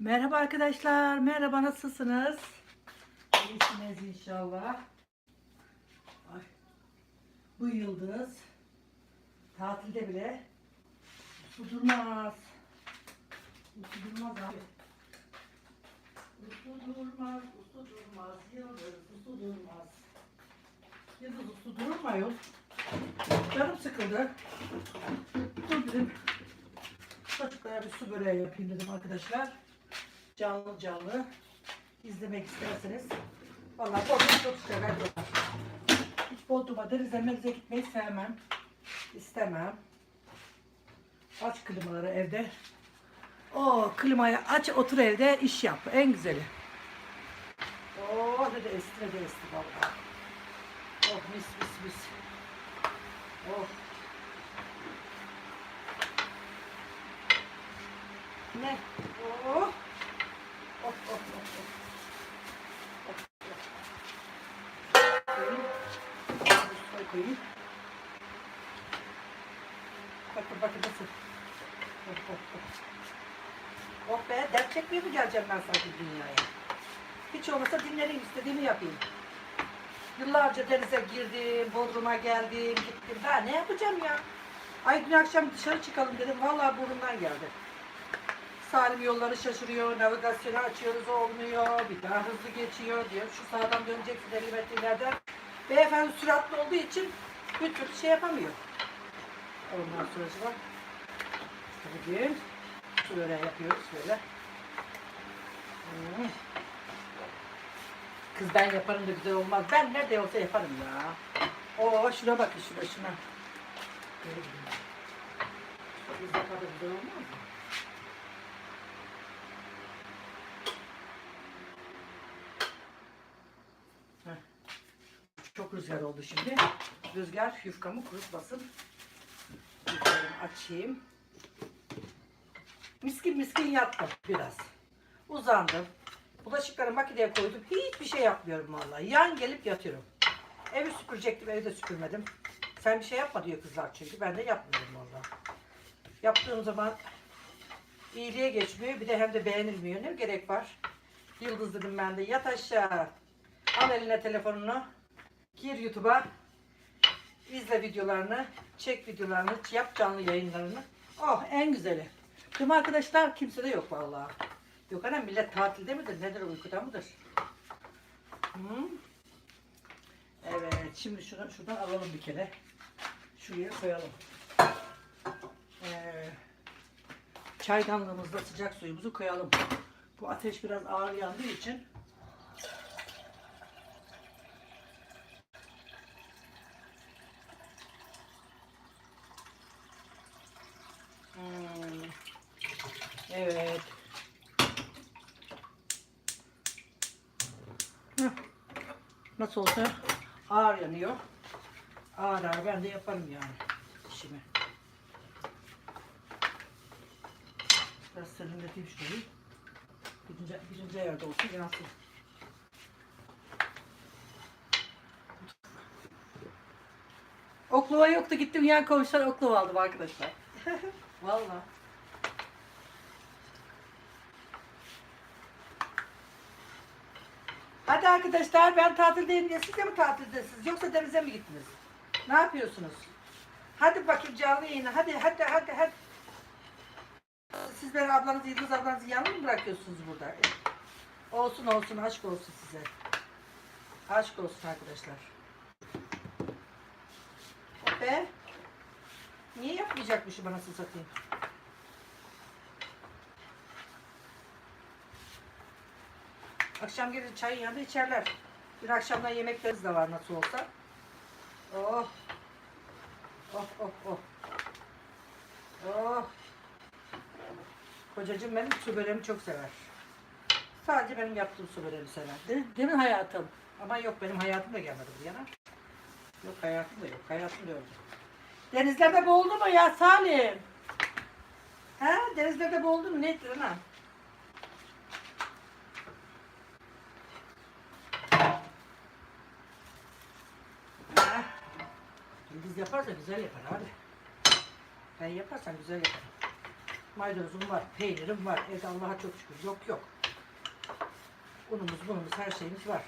Merhaba arkadaşlar. Merhaba nasılsınız? İyisiniz inşallah. Ay, bu yıldız tatilde bile su durmaz. Su durmaz abi. Usu durmaz, usu durmaz, yıldız usu durmaz. Yıldız usu durmuyor. Canım sıkıldı. Dur dedim. Çocuklara bir su böreği yapayım dedim arkadaşlar. Canlı canlı izlemek isterseniz. Vallahi Bodrum çok sever. Hiç Bodrum'a denize menize gitmeyi sevmem. İstemem. Aç klimaları evde. O klimayı aç otur evde iş yap. En güzeli. Oh ne de esti ne de esti vallahi. Oh mis mis mis. Oh. Ne? Oh koyayım. Bakın bakın nasıl. Oh oh oh. Oh be dert çekmeye mi geleceğim ben sanki dünyaya? Hiç olmasa dinleneyim istediğimi yapayım. Yıllarca denize girdim, Bodrum'a geldim, gittim. Daha ne yapacağım ya? Ay dün akşam dışarı çıkalım dedim. Vallahi burnumdan geldi. Salim yolları şaşırıyor, navigasyonu açıyoruz olmuyor, bir daha hızlı geçiyor diyor. Şu sağdan döneceksin 50 metre ileriden. Beyefendi süratli olduğu için bir türlü şey yapamıyor. Ondan sonra bugün böreği yapıyoruz böyle. Kız ben yaparım da güzel olmaz. Ben nerede olsa yaparım ya. Oo şuna bakın şuna şuna. Böyle gideyim. Biz yapar da güzel olmaz mı? Çok rüzgar oldu şimdi. Rüzgar yufkamı kurutmasın. Yufkamı açayım. Miskin miskin yattım biraz. Uzandım. Bulaşıkları makineye koydum. Hiçbir şey yapmıyorum vallahi. Yan gelip yatıyorum. Evi süpürecektim, evi de süpürmedim. Sen bir şey yapma diyor kızlar çünkü. Ben de yapmıyorum vallahi. Yaptığım zaman iyiliğe geçmiyor. Bir de hem de beğenilmiyor. Ne gerek var? Yıldız dedim ben de. Yat aşağı. Al eline telefonunu. Gir YouTube'a. izle videolarını. Çek videolarını. Yap canlı yayınlarını. Oh en güzeli. Tüm arkadaşlar kimse de yok vallahi. Yok anam millet tatilde midir? Nedir uykuda mıdır? Hı? Evet şimdi şunu şuradan alalım bir kere. Şuraya koyalım. Ee, çaydanlığımızda sıcak suyumuzu koyalım. Bu ateş biraz ağır yandığı için Hmm. Evet. Heh. Nasıl olsa ağır yanıyor. Ağır ağır ben de yaparım yani işimi. Biraz serinleteyim şurayı. Birinci, birinci ayarda olsun yansın. Oklava yoktu gittim yan komşular oklava aldım arkadaşlar. Vallahi. Hadi arkadaşlar ben tatildeyim diye siz de mi tatildesiniz yoksa denize mi gittiniz? Ne yapıyorsunuz? Hadi bakayım canlı yayına hadi hadi hadi hadi. Siz ben ablanızı Yıldız ablanızı yalnız mı bırakıyorsunuz burada? Olsun olsun aşk olsun size. Aşk olsun arkadaşlar. O be. Niye yapmayacakmışım anasını satayım? Akşam gelir çayın yanında içerler. Bir akşamdan yemeklerimiz de var nasıl olsa. Oh. Oh oh oh. Oh. Kocacığım benim su böreğimi çok sever. Sadece benim yaptığım su böreğimi sever. Değil, değil mi hayatım? Ama yok benim hayatım da gelmedi bu yana. Yok hayatım da yok. Hayatım da yok. Denizlerde boğuldu mu ya Salim? Ha? Denizlerde boğuldu mu? Ne ettin Yıldız yaparsa güzel yapar abi. Ben yaparsam güzel yaparım. Maydanozum var, peynirim var. Evde Allah'a çok şükür. Yok yok. Unumuz, bunumuz, her şeyimiz var.